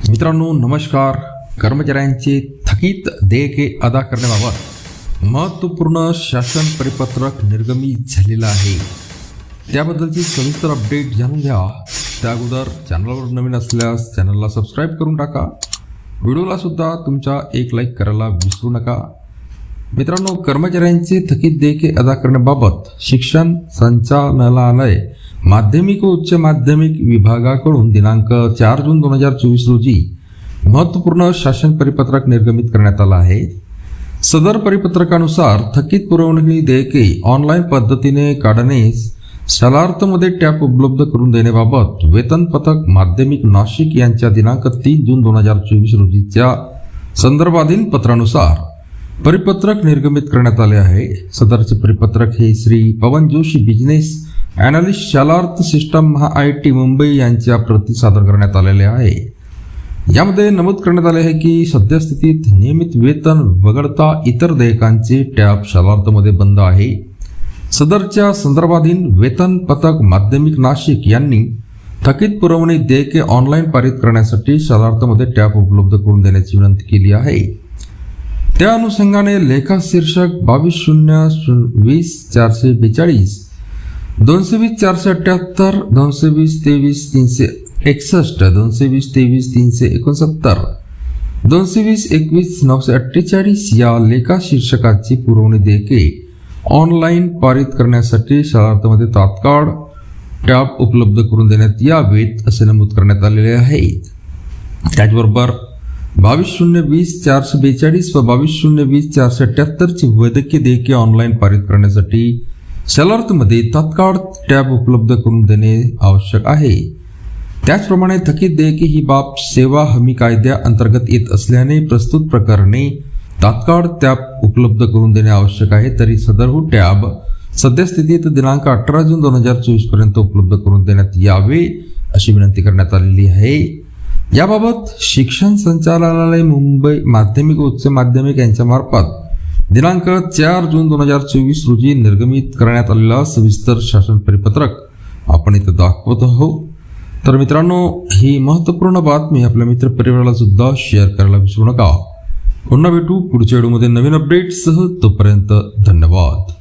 मित्रांनो नमस्कार. कर्मचाऱ्यांचे थकीत देयके अदा करण्याबाबत महत्त्वपूर्ण शासन परिपत्रक निर्गमित झालेलं आहे. त्याबद्दलची सविस्तर अपडेट जाणून घ्या. त्या अगोदर चॅनलवर नवीन असल्यास चॅनलला सबस्क्राईब करून टाका. व्हिडिओला सुद्धा तुमच्या एक लाईक करायला विसरू नका. मित्रांनो कर्मचाऱ्यांचे थकीत देयके अदा करण्याबाबत शिक्षण संचालनालय माध्यमिक व उच्च माध्यमिक विभागाकडून दिनांक चार जून दोन हजार चोवीस रोजी महत्त्वपूर्ण शासन परिपत्रक निर्गमित करण्यात आलं आहे. सदर परिपत्रकानुसार थकीत पुरवणी देयके ऑनलाईन पद्धतीने काढण्यास शालार्थमध्ये टॅप उपलब्ध करून देण्याबाबत वेतन पथक माध्यमिक नाशिक यांच्या दिनांक तीन जून दोन हजार चोवीस रोजीच्या संदर्भाधीन पत्रानुसार परिपत्रक निर्गमित करण्यात आले आहे. सदरचे परिपत्रक हे Shri Pavan Joshi business analyst Shalarth system हा आय टी मुंबई यांच्या प्रती सादर करण्यात आलेले आहे. यामध्ये नमूद करण्यात आले आहे की सद्यस्थितीत नियमित वेतन वगळता इतर देयकांचे टॅब शालार्थमध्ये बंद आहे. सदरच्या संदर्भाधीन वेतन पथक माध्यमिक नाशिक यांनी थकीत पुरवणी देयके ऑनलाईन पारित करण्यासाठी शालार्थमध्ये टॅब उपलब्ध करून देण्याची विनंती केली आहे. त्या अनुषंगाने लेखा शीर्षक बावीस शून्य शून्य वीस चारशे बेचाळीस दोनशे वीस चारशे अठ्ठ्याहत्तर दोनशे वीस तेवीस तीनशे एकसष्ट दोनशे वीस तेवीस तीनशे एकोणसत्तर. दोनशे वीस एकवीस नऊशे अठ्ठेचाळीस या लेखा शीर्षकाची पुरवणी देयके ऑनलाईन पारित करण्यासाठी शाळार्थमध्ये तात्काळ टॅब उपलब्ध करून देण्यात यावेत असे नमूद करण्यात आलेले आहे त्याचबरोबर बावीस शून्य वीस चारशे बेचाळीस व बावीस शून्य वीस चारशे अठ्ठ्याहत्तरची वैद्यकीय देयके ऑनलाईन पारित करण्यासाठी शलार्थमध्ये तात्काळ टॅब उपलब्ध करून देणे आवश्यक आहे. त्याचप्रमाणे थकीत देयके ही बाब सेवा हमी कायद्या अंतर्गत येत असल्याने प्रस्तुत प्रकरणे तात्काळ टॅब उपलब्ध करून देणे आवश्यक आहे तरी सदरहू हो टॅब सद्यस्थितीत दिनांक अठरा जून दोन हजार चोवीसपर्यंत उपलब्ध करून देण्यात यावे अशी विनंती करण्यात आलेली आहे. याबाबत शिक्षण संचालनालय मुंबई माध्यमिक उच्च माध्यमिक यांच्या मार्फत दिनांक चार जून दोन हजार चोवीस रोजी निर्गमित करण्यात आलेला सविस्तर शासन परिपत्रक आपण इथं दाखवत आहोत. तर मित्रांनो ही महत्त्वपूर्ण बातमी आपल्या मित्रपरिवाराला सुद्धा शेअर करायला विसरू नका. पुन्हा भेटू पुढच्या व्हिडिओमध्ये नवीन अपडेटसह तोपर्यंत धन्यवाद.